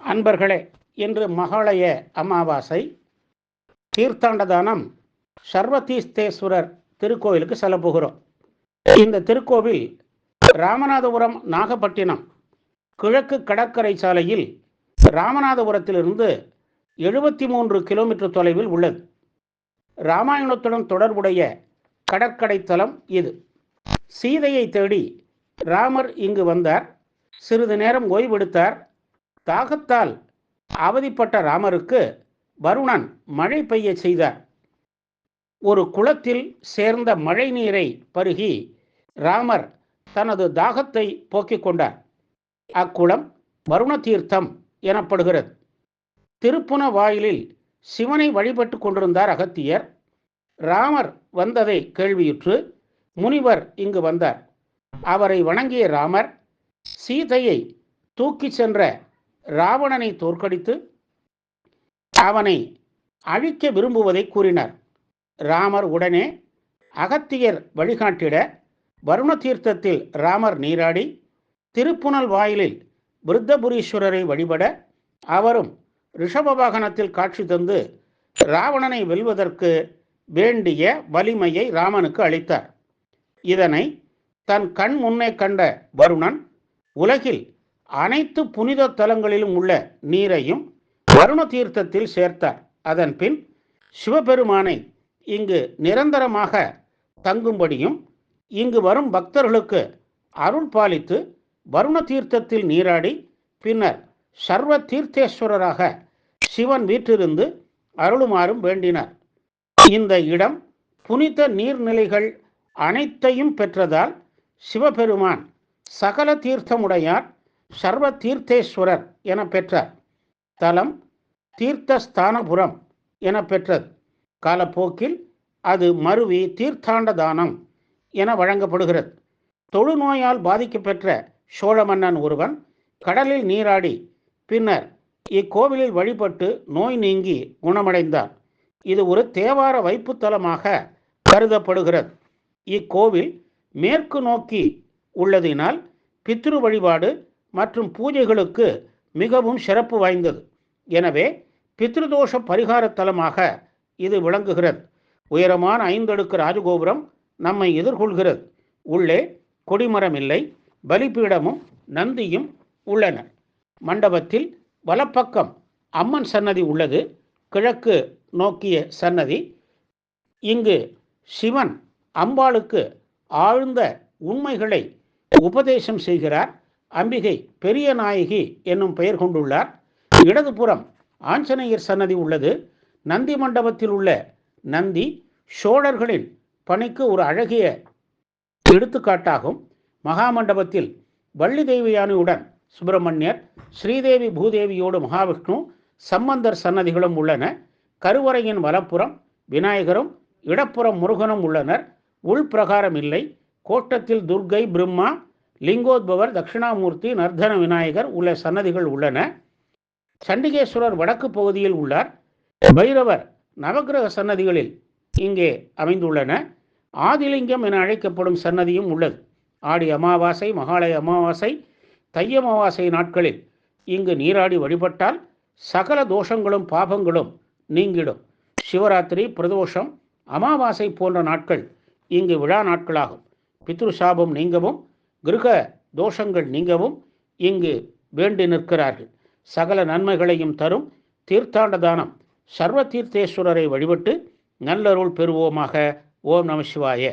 அன்பர்களே இன்று மகாலய அமாவாசை தீர்த்தாண்டதானம் சர்வதீஸ்தேஸ்வரர் திருக்கோவிலுக்கு செல்ல போகிறோம். இந்த திருக்கோவில் ராமநாதபுரம் நாகப்பட்டினம் கிழக்கு கடற்கரை சாலையில் ராமநாதபுரத்திலிருந்து எழுபத்தி மூன்று கிலோமீட்டர் தொலைவில் உள்ளது. ராமாயணத்துடன் தொடர்புடைய கடற்கரை தலம் இது. சீதையை தேடி ராமர் இங்கு வந்தார். சிறிது நேரம் ஓய்வெடுத்தார். தாகத்தால் அவதிப்பட்ட ராமருக்கு வருணன் மழை பெய்ய செய்தார் ஒரு குளத்தில் சேர்ந்த மழை நீரை பருகி ராமர் தனது தாகத்தை போக்கிக் கொண்டார். அக்குளம் வருண தீர்த்தம் எனப்படுகிறது. திருப்புன வாயிலில் சிவனை வழிபட்டு கொண்டிருந்தார் அகத்தியர். ராமர் வந்ததை கேள்வியுற்று முனிவர் இங்கு வந்தார். அவரை வணங்கிய ராமர் சீதையை தூக்கிச் சென்ற ராவணனை தோற்கடித்து அவனை அழிக்க விரும்புவதை கூறினார். ராமர் உடனே அகத்தியர் வழிகாட்டிட வருண தீர்த்தத்தில் ராமர் நீராடி திருப்புனல் வாயிலில் விருத்தபுரீஸ்வரரை வழிபட அவரும் ரிஷப வாகனத்தில் காட்சி தந்து ராவணனை வெல்வதற்கு வேண்டிய வலிமையை ராமனுக்கு அளித்தார். இதனை தன் கண் முன்னே கண்ட வருணன் உலகில் அனைத்து புனித தலங்களிலும் உள்ள நீரையும் வருண தீர்த்தத்தில் சேர்த்தார். அதன் பின் சிவபெருமானை இங்கு நிரந்தரமாக தங்கும்படியும் இங்கு வரும் பக்தர்களுக்கு அருள் பாலித்து வருண தீர்த்தத்தில் நீராடி பின்னர் சர்வ தீர்த்தேஸ்வரராக சிவன் வீற்றிருந்து அருளுமாறும் வேண்டினார். இந்த இடம் புனித நீர்நிலைகள் அனைத்தையும் பெற்றதால் சிவபெருமான் சகல தீர்த்தமுடையார் சர்வ தீர்த்தேஸ்வரர் என பெற்றார். தலம் தீர்த்தஸ்தானபுரம் என பெற்றது. காலப்போக்கில் அது மருவி தீர்த்தாண்ட தானம் என வழங்கப்படுகிறது. தொழுநோயால் பாதிக்கப்பெற்ற சோழ மன்னன் ஒருவன் கடலில் நீராடி பின்னர் இக்கோவிலில் வழிபட்டு நோய் நீங்கி குணமடைந்தார். இது ஒரு தேவார வைப்புத்தலமாக கருதப்படுகிறது. இக்கோவில் மேற்கு நோக்கி உள்ளதினால் பித்ரு வழிபாடு மற்றும் பூஜைகளுக்கு மிகவும் சிறப்பு வாய்ந்தது. எனவே பித்ருதோஷ பரிகார தலமாக இது விளங்குகிறது. உயரமான ஐந்தடுக்கு ராஜகோபுரம் நம்மை எதிர்கொள்கிறது. உள்ளே கொடிமரம் இல்லை பலிபீடமும் நந்தியும் உள்ளன. மண்டபத்தில் வலப்பக்கம் அம்மன் சன்னதி உள்ளது கிழக்கு நோக்கிய சன்னதி. இங்கு சிவன் அம்பாளுக்கு ஆழ்ந்த உண்மைகளை உபதேசம் செய்கிறார். அம்பிகை பெரிய நாயகி என்னும் பெயர் கொண்டுள்ளார். இடதுபுறம் ஆஞ்சநேயர் சன்னதி உள்ளது. நந்தி மண்டபத்தில் உள்ள நந்தி சோழர்களின் பணிக்கு ஒரு அழகிய எடுத்துக்காட்டாகும். மகாமண்டபத்தில் வள்ளி தேவியானியுடன் சுப்பிரமணியர் ஸ்ரீதேவி பூதேவியோடு மகாவிஷ்ணு சம்பந்தர் சன்னதிகளும் உள்ளன. கருவறையின் வலப்புறம் விநாயகரும் இடப்புறம் முருகனும் உள்ளனர். உள்பிரகாரம் இல்லை. கோட்டத்தில் துர்கை பிரம்மா லிங்கோத்பவர் தட்சிணாமூர்த்தி நர்தன விநாயகர் உள்ள சன்னதிகள் உள்ளன. சண்டிகேஸ்வரர் வடக்கு பகுதியில் உள்ளார். பைரவர் நவகிரக சன்னதிகளில் இங்கே அமைந்துள்ளன. ஆதிலிங்கம் என அழைக்கப்படும் சன்னதியும் உள்ளது. ஆடி அமாவாசை மகாலய அமாவாசை தைய அமாவாசை நாட்களில் இங்கு நீராடி வழிபட்டால் சகல தோஷங்களும் பாபங்களும் நீங்கிடும். சிவராத்திரி பிரதோஷம் அமாவாசை போன்ற நாட்கள் இங்கு விழா நாட்களாகும். பித்ரு சாபம் நீங்கவும் கிருக தோஷங்கள் நீங்கவும் இங்கு வேண்டி நிற்கிறார்கள். சகல நன்மைகளையும் தரும் தீர்த்தாண்ட தானம் சர்வ தீர்த்தேஸ்வரரை வழிபட்டு நல்லருள் பெறுவோமாக. ஓம் நம சிவாய.